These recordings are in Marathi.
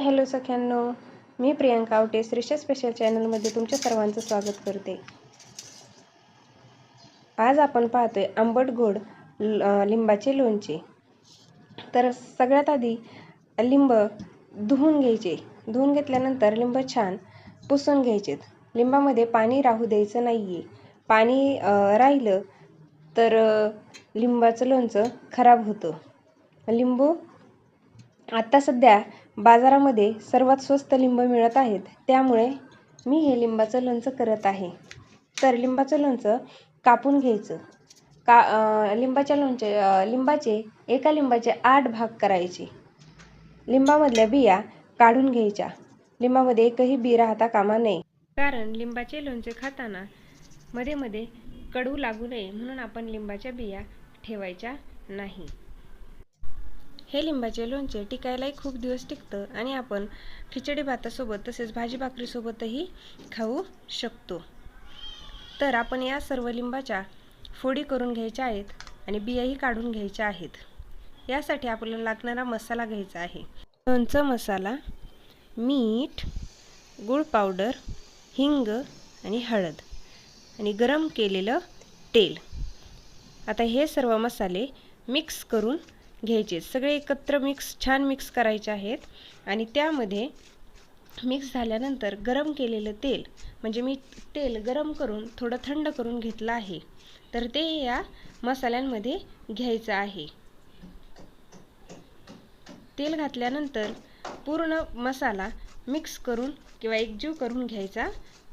हॅलो सख्यांनो मी प्रियांका आवटे श्रीषा स्पेशल चॅनलमध्ये तुमच्या सर्वांचं स्वागत करते. आज आपण पाहतोय आंबट गोड ल- लिंबाचे लोणचे. तर सगळ्यात आधी लिंब धुवून घ्यायचे. धुवून घेतल्यानंतर लिंब छान पुसून घ्यायचेत लिंबामध्ये पाणी राहू द्यायचं नाही आहे पाणी राहिलं तर लिंबाचं लोणचं खराब होतं. लिंबू आत्ता सध्या बाजारामध्ये सर्वात स्वस्त लिंब मिळत आहेत. त्यामुळे मी हे लिंबाचं लोणचं करत आहे. तर लिंबाचं लोणचं कापून घ्यायचं. का लिंबाच्या लोणचे लिंबाचे एका लिंबाचे आठ भाग करायचे. लिंबामधल्या बिया काढून घ्यायच्या. लिंबामध्ये एकही बी राहता कामा नये. कारण लिंबाचे लोणचे खाताना मध्ये मध्ये कडू लागू नये म्हणून आपण लिंबाच्या बिया ठेवायच्या नाही. हे लिंबाचे लोणचे टिकायलाही खूप दिवस टिकतं आणि आपण खिचडी भातासोबत तसेच भाजी भाकरीसोबतही खाऊ शकतो. तर आपण या सर्व लिंबाच्या फोडी करून घ्यायच्या आहेत आणि बियाही काढून घ्यायच्या आहेत. यासाठी आपल्याला लागणारा मसाला घ्यायचा आहे. लोणचं मसाला मीठ गूळ पावडर हिंग आणि हळद आणि गरम केलेलं तेल. आता हे सर्व मसाले मिक्स करून घ्यायचे. सगळे एकत्र मिक्स छान मिक्स करायचे आहेत. आणि त्यामध्ये मिक्स झाल्यानंतर गरम केलेलं तेल म्हणजे मी तेल गरम करून थोडं थंड करून घेतलं आहे. तर ते या मसाल्यांमध्ये घ्यायचं आहे. तेल घातल्यानंतर पूर्ण मसाला मिक्स करून किंवा एकजीव करून घ्यायचा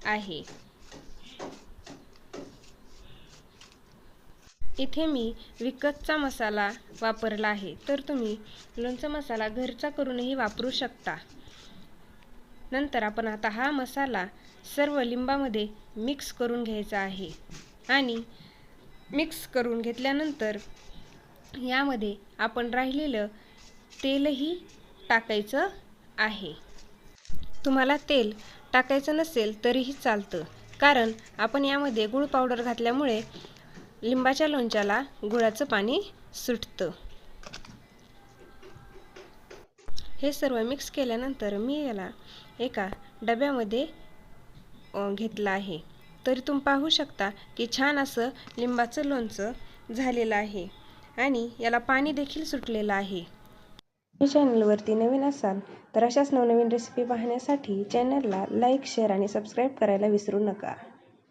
आहे. इथे मी विकतचा मसाला वापरला आहे. तर तुम्ही लोणचा मसाला घरचा करूनही वापरू शकता. नंतर आपण आता हा मसाला सर्व लिंबामध्ये मिक्स करून घ्यायचा आहे. आणि मिक्स करून घेतल्यानंतर यामध्ये आपण राहिलेलं तेलही टाकायचं आहे. तुम्हाला तेल टाकायचं नसेल तरीही चालतं. कारण आपण यामध्ये गूळ पावडर घातल्यामुळे लिंबाच्या लोणच्याला गुळाचं पाणी सुटतं. हे सर्व मिक्स केल्यानंतर मी याला एका डब्यामध्ये घेतलं आहे. तरी तुम्ही पाहू शकता की छान असं लिंबाचं लोणचं झालेलं आहे आणि याला पाणी देखील सुटलेलं आहे. या चॅनलवरती नवीन असाल तर अशाच नवनवीन रेसिपी पाहण्यासाठी चॅनलला लाईक शेअर आणि सबस्क्राईब करायला विसरू नका.